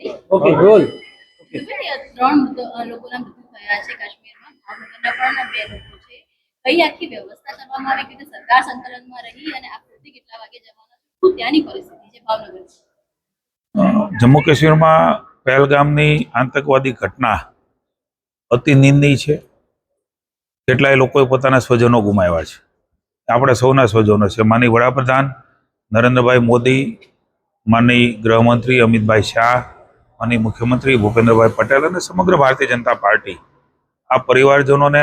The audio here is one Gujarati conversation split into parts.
ઓકે રોલ ત્રણ લોકોના મૃત્યુ થયા છે કાશ્મીરમાં. ભાવનગરના પણ બે લોકો છે. કઈ આખી વ્યવસ્થા કરવામાં આવી? કે સરકાર સંકલનમાં રહી અને આ કૃતિ કેટલા વાગે જવાના શું ત્યાંની પરિસ્થિતિ છે ભાવનગર જમ્મુ કાશ્મીરમાં પહેલગામની આતંકવાદી ઘટના અતિ નિંદનીય છે. કેટલાય લોકોએ પોતાના સ્વજનો ગુમાવ્યા છે. આપણે સૌના સ્વજનો છે. માની વડાપ્રધાન નરેન્દ્રભાઈ મોદી માની ગૃહમંત્રી અમિતભાઈ શાહ માની મુખ્યમંત્રી ભૂપેન્દ્રભાઈ પટેલ અને સમગ્ર ભારતીય જનતા પાર્ટી આ પરિવારજનોને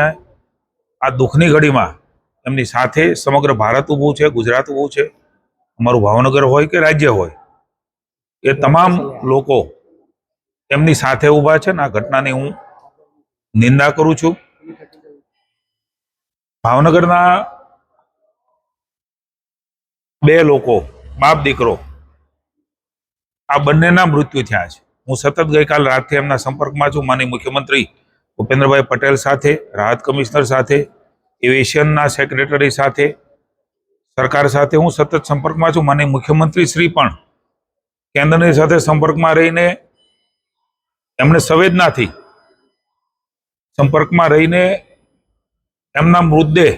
આ દુઃખની ઘડીમાં એમની સાથે સમગ્ર ભારત ઊભું છે, ગુજરાત ઊભું છે. અમારું ભાવનગર હોય કે રાજ્ય હોય, એ તમામ લોકો એમની સાથે ઊભા છે ને આ ઘટનાની હું નિંદા કરું છું. ભાવનગરના બે લોકો, બાપ દીકરો, આ બંનેના મૃત્યુ થયા છે. હું સતત ગઈકાલ રાતથી એમના સંપર્કમાં છું. માની મુખ્યમંત્રી ભૂપેન્દ્રભાઈ પટેલ સાથે, રાહત કમિશનર સાથે, એવિએશનના સેક્રેટરી સાથે, સરકાર સાથે હું સતત સંપર્કમાં છું. માની મુખ્યમંત્રી શ્રી પણ કેન્દ્રની સાથે સંપર્કમાં રહીને એમને સંવેદનાથી સંપર્કમાં રહીને એમના મૃતદેહ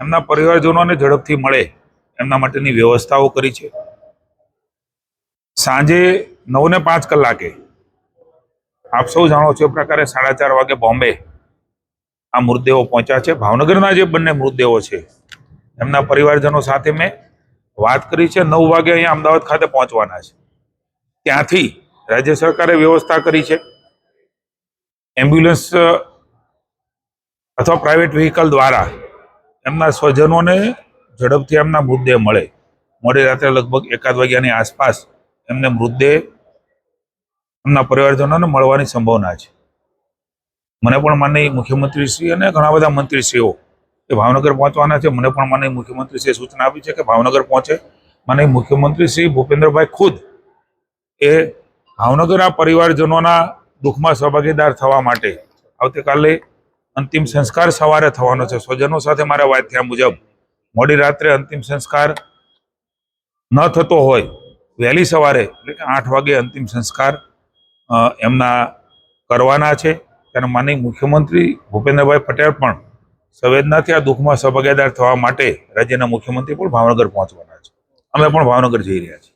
એમના પરિવારજનોને ઝડપથી મળે એમના માટેની વ્યવસ્થાઓ કરી છે. સાંજે નવ ને પાંચ કલાકે. આપ સૌ જાણો છો એ પ્રકારે સાડા ચાર વાગે બોમ્બે આ મૃતદેહો પહોંચ્યા છે. ભાવનગરના જે બંને મૃતદેહો છે, એમના પરિવારજનો સાથે મેં વાત કરી છે. નવ વાગે અહીંયા અમદાવાદ ખાતે પહોંચવાના છે. ત્યાંથી રાજ્ય સરકારે વ્યવસ્થા કરી છે. એમ્બ્યુલન્સ અથવા પ્રાઇવેટ વ્હીકલ દ્વારા એમના સ્વજનોને ઝડપથી એમના મૃતદેહ મળે. મોડી રાત્રે લગભગ એકાદ વાગ્યાની આસપાસ એમને મૃતદેહ એમના પરિવારજનોને મળવાની સંભાવના છે. મને પણ માનની મુખ્યમંત્રીશ્રી અને ઘણા બધા મંત્રીશ્રીઓ એ ભાવનગર પહોંચવાના છે. મને પણ માનની મુખ્યમંત્રીશ્રીએ સૂચના આપી છે કે ભાવનગર પહોંચે. માનની મુખ્યમંત્રી શ્રી ભૂપેન્દ્રભાઈ ખુદ એ ભાવનગર આ પરિવારજનોના દુઃખમાં સહભાગીદાર થવા માટે આવતીકાલે અંતિમ સંસ્કાર સવારે થવાનો છે. સ્વજનો સાથે મારા વાત થયા મુજબ મોડી રાત્રે અંતિમ સંસ્કાર ન થતો હોય વહેલી સવારે એટલે કે આઠ વાગે અંતિમ સંસ્કાર એમના કરવાના છે. ત્યારે માનની મુખ્યમંત્રી ભૂપેન્દ્રભાઈ પટેલ પણ સંવેદનાથી આ દુઃખમાં સહભાગીદાર થવા માટે રાજ્યના મુખ્યમંત્રી પણ ભાવનગર પહોંચવાના છે. અમે પણ ભાવનગર જઈ રહ્યા છીએ.